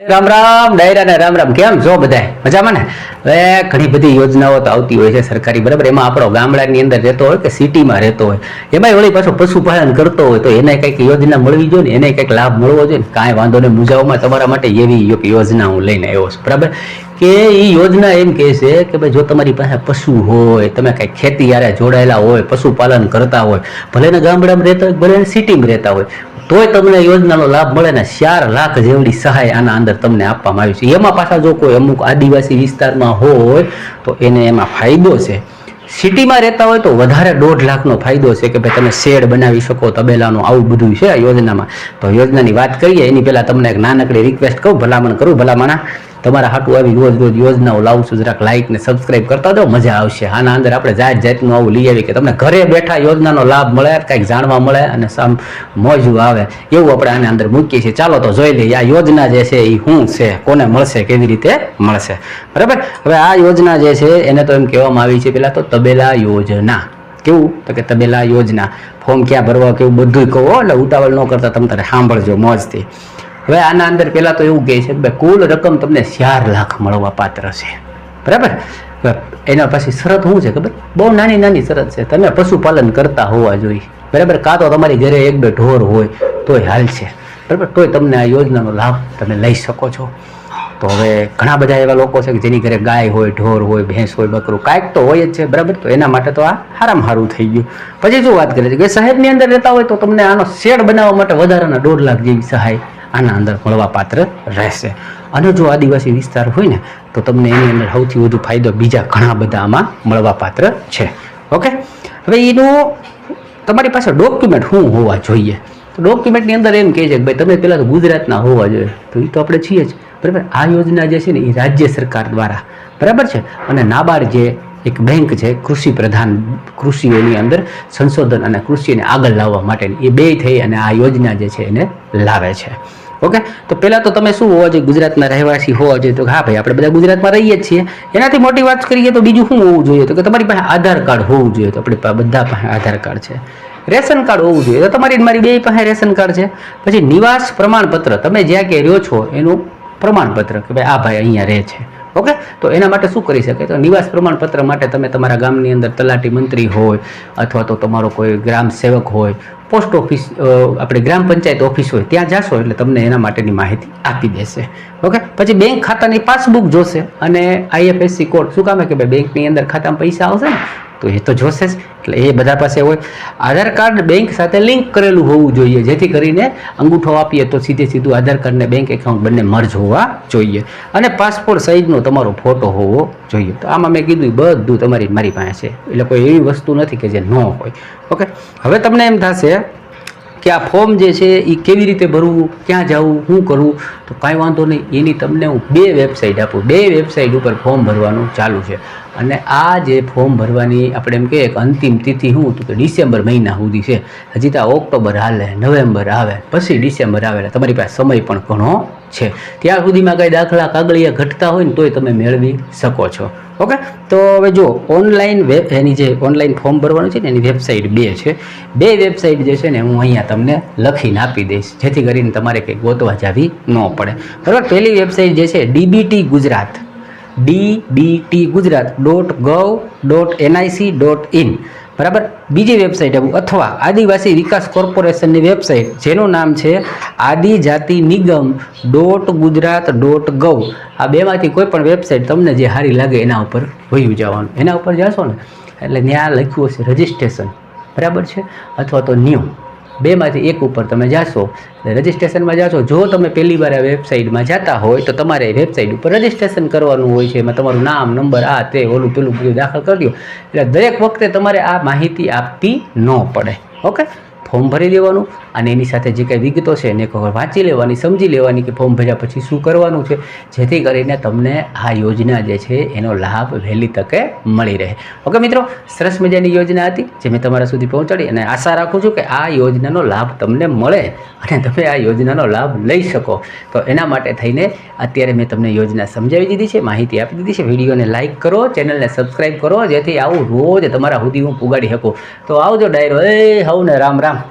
રામ રામ, ડાયરા ને રામ રામ, કેમ જો બધાય મજામાં ને? હવે ઘણી બધી યોજનાઓ તો આવતી હોય છે સરકારી, બરાબર? એમાં આપણો ગામડાની અંદર રહેતો હોય કે સિટીમાં રહેતો હોય? એમાંય વળી પાછો પશુપાલન કરતો હોય, તો એને કંઈક યોજના મળવી જોઈએ ને? એને કંઈક લાભ મળવો જોઈએ ને? કાંઈ વાંધો નહીં, મુજાઓમાં તમારા માટે એવી યોજના હું લઈને આવ્યો છું, બરાબર? કે એ યોજના એમ કહે છે કે ભાઈ જો તમારી પાસે પશુ હોય, તમે કંઈક ખેતી યારે જોડાયેલા હોય, પશુપાલન કરતા હોય, ભલે ને ગામડામાં રહેતા હોય, ભલે સિટીમાં રહેતા હોય તોય તમને યોજનાનો લાભ મળે ને ચાર લાખ જેવડી સહાય આના અંદર તમને આપવામાં આવી છે. એમાં પાછા જો કોઈ અમુક આદિવાસી વિસ્તારમાં હોય, તો એને એમાં ફાયદો છે. સિટીમાં રહેતા હોય તો વધારે દોઢ લાખનો ફાયદો છે કે ભાઈ તમે શેડ બનાવી શકો, તબેલાનું આવું બધું છે આ યોજનામાં. તો યોજનાની વાત કરીએ, એની પહેલાં તમને એક નાનકડી રિક્વેસ્ટ કહું, ભલામણ કરું, ભલામણ તમારા હાટું આવી રોજ રોજ યોજનાઓ લાવું છું. જરાક લાઇક ને સબસ્ક્રાઇબ કરતા દો મજા આવશે. આના અંદર આપણે જાત જાતનું આવું લઈ આવી કે તમને ઘરે બેઠા યોજનાનો લાભ મળે, કંઈક જાણવા મળે અને સામ મોજું આવે. એવું આપણે આના અંદર મૂકીએ છીએ. ચાલો તો જોઈ લઈએ, આ યોજના જે છે એ શું છે? કોને મળશે? કેવી રીતે મળશે? બરાબર? હવે આ યોજના જે છે, એને તો એમ કહેવામાં આવી છે પહેલાં તો તબેલા યોજના. કેવું? તો કે તબેલા યોજના. ફોર્મ ક્યાં ભરવા, કેવું બધું કહો એટલે ઉતાવળ ન કરતા તમે તારે સાંભળજો મોજથી. હવે આના અંદર પહેલાં તો એવું કહે છે કે ભાઈ, કુલ રકમ તમને ચાર લાખ મળવા પાત્ર છે. બરાબર? એના પછી શરત શું છે ખબર? બહુ નાની નાની શરત છે. તમે પશુપાલન કરતા હોવા જોઈએ. બરાબર? કાં તો તમારી ઘરે એક બે ઢોર હોય, તોય હાલ છે. બરાબર? તોય તમને આ યોજનાનો લાભ તમે લઈ શકો છો. તો હવે ઘણા બધા એવા લોકો છે કે જેની ઘરે ગાય હોય, ઢોર હોય, ભેંસ હોય, બકરું, કાંઈક તો હોય જ છે. બરાબર? તો એના માટે તો આ હારામાં સારું થઈ ગયું. પછી શું વાત કરે છે? કે શહેરની અંદર રહેતા હોય તો તમને આનો શેડ બનાવવા માટે વધારાના દોઢ લાખ જેવી સહાય આના અંદર મળવા પાત્ર રહેશે. અને જો આદિવાસી વિસ્તાર હોય ને, તો તમને એની અંદર સૌથી વધુ ફાયદો બીજા ઘણા બધા આમાં મળવા પાત્ર છે. ઓકે? હવે એનું તમારી પાસે ડોક્યુમેન્ટ શું હોવા જોઈએ? તો ડોક્યુમેન્ટની અંદર એમ કહે છે કે ભાઈ, તમે પહેલાં તો ગુજરાતના હોવા જોઈએ. તો એ તો આપણે છીએ જ. બરાબર? આ યોજના જે છે ને એ રાજ્ય સરકાર દ્વારા. બરાબર છે? અને નાબાર્ડ જે એક બેંક છે, કૃષિ પ્રધાન કૃષિઓની અંદર સંશોધન અને કૃષિને આગળ લાવવા માટેની, એ બે થઈ અને આ યોજના જે છે એને લાવે છે. ઓકે? તો પહેલાં તો તમે શું હોવા જોઈએ? ગુજરાતના રહેવાસી હોવા જોઈએ. તો હા ભાઈ, આપણે બધા ગુજરાતમાં રહીએ જ છીએ. એનાથી મોટી વાત કરીએ તો બીજું શું હોવું જોઈએ? તો કે તમારી પાસે આધાર કાર્ડ હોવું જોઈએ. તો આપણી બધા પાસે આધાર કાર્ડ છે. રેશન કાર્ડ હોવું જોઈએ. તો તમારી મારી બે પાસે રેશન કાર્ડ છે. પછી નિવાસ પ્રમાણપત્ર. તમે જ્યાં કે રહ્યો છો, એનું પ્રમાણપત્ર કે ભાઈ આ ભાઈ અહીંયા રહે છે. ઓકે? તો એના માટે શું કરી શકે? તો નિવાસ પ્રમાણપત્ર માટે તમે તમારા ગામની અંદર તલાટી મંત્રી હોય અથવા તો તમારો કોઈ ગ્રામ સેવક હોય, પોસ્ટ ઓફિસ આપણે ગ્રામ પંચાયત ઓફિસ હોય, ત્યાં જાશો એટલે તમને એના માટેની માહિતી આપી દેશે. ઓકે? પછી બેંક ખાતાની પાસબુક જોશે અને આઈએફએસસી કોડ શું કામે કે ભાઈ બેંકની અંદર ખાતામાં પૈસા આવશે ને? તો એ તો જોશે જ. એટલે એ બધા પાસે હોય. આધાર કાર્ડ બેંક સાથે લિંક કરેલું હોવું જોઈએ. જેથી કરીને અંગૂઠો આપીએ તો સીધે સીધું આધાર કાર્ડ ને બેંક એકાઉન્ટ બંને મર્જ હોવા જોઈએ. અને પાસપોર્ટ સાઇઝનો તમારો ફોટો હોવો જોઈએ. તો આમાં મેં કીધું બધું તમારી મારી પાસે એટલે કોઈ એવી વસ્તુ નથી કે જે ન હોય. ઓકે? હવે તમને એમ થશે કે આ ફોર્મ જે છે એ કેવી રીતે ભરવું, ક્યાં જવું શું કરવું તો કાંઈ વાંધો નહીં, એની તમને હું બે વેબસાઇટ આપું. બે વેબસાઇટ ઉપર ફોર્મ ભરવાનું ચાલુ છે. અને આ જે ફોર્મ ભરવાની આપણે એમ કહીએ કે અંતિમ તિથિ શું તો કે ડિસેમ્બર મહિના સુધી છે. હજી તો ઓક્ટોબર હાલે, નવેમ્બર આવે, પછી ડિસેમ્બર આવે તમારી પાસે સમય પણ ઘણો છે. ત્યાં સુધીમાં કાંઈ દાખલા કાગળિયા ઘટતા હોય ને તોય તમે મેળવી શકો છો. ઓકે? તો હવે જો ઓનલાઈન વેબ એની જે ઓનલાઈન ફોર્મ ભરવાનું છે ને, એની વેબસાઇટ બે છે. બે વેબસાઇટ જે છે ને, હું અહીંયા તમને લખીને આપી દઈશ, જેથી કરીને તમારે કંઈ ગોતવા જાવી ન પડે. બરાબર? પહેલી વેબસાઇટ જે છે DBT Gujarat. DBT Gujarat dot gov dot NIC dot in બરાબર? બીજી વેબસાઇટ આવું. અથવા આદિવાસી વિકાસ કોર્પોરેશનની વેબસાઇટ જેનું નામ છે આદિજાતિ નિગમ ડોટ ગુજરાત ડોટ ગવ. આ બેમાંથી કોઈ પણ વેબસાઇટ તમને જે સારી લાગે એના ઉપર વયું જવાનું. એના ઉપર જશો ને, એટલે ત્યાં લખ્યું હશે રજિસ્ટ્રેશન બરાબર છે? અથવા તો ન્યૂ બેમાંથી એક ઉપર તમે જાશો રજિસ્ટ્રેશનમાં જાશો. જો તમે પહેલી વાર આ વેબસાઇટમાં જતા હોય, તો તમારે વેબસાઇટ ઉપર રજિસ્ટ્રેશન કરવાનું હોય છે. એમાં તમારું નામ નંબર આ, તે, ઓલું, પેલું બધું દાખલ કરી દો. એટલે દરેક વખતે તમારે આ માહિતી આપવી ન પડે. ઓકે? ફોર્મ ભરી દેવાનું અને એની સાથે જે કંઈ વિગતો છે એને વખત વાંચી લેવાની, સમજી લેવાની કે ફોર્મ ભર્યા પછી શું કરવાનું છે, જેથી કરીને તમને આ યોજના જે છે એનો લાભ વહેલી તકે મળી રહે. ઓકે મિત્રો, સરસ મજાની યોજના હતી જે મેં તમારા સુધી પહોંચાડી અને આશા રાખું છું કે આ યોજનાનો લાભ તમને મળે અને તમે આ યોજનાનો લાભ લઈ શકો. તો એના માટે થઈને અત્યારે મેં તમને યોજના સમજાવી દીધી છે, માહિતી આપી દીધી છે. વિડીયોને લાઇક કરો, ચેનલને સબસ્ક્રાઈબ કરો, જેથી આવું રોજ તમારા સુધી હું પુગાડી શકું. તો આવજો ડાયરો, એ હવને રામ રામ.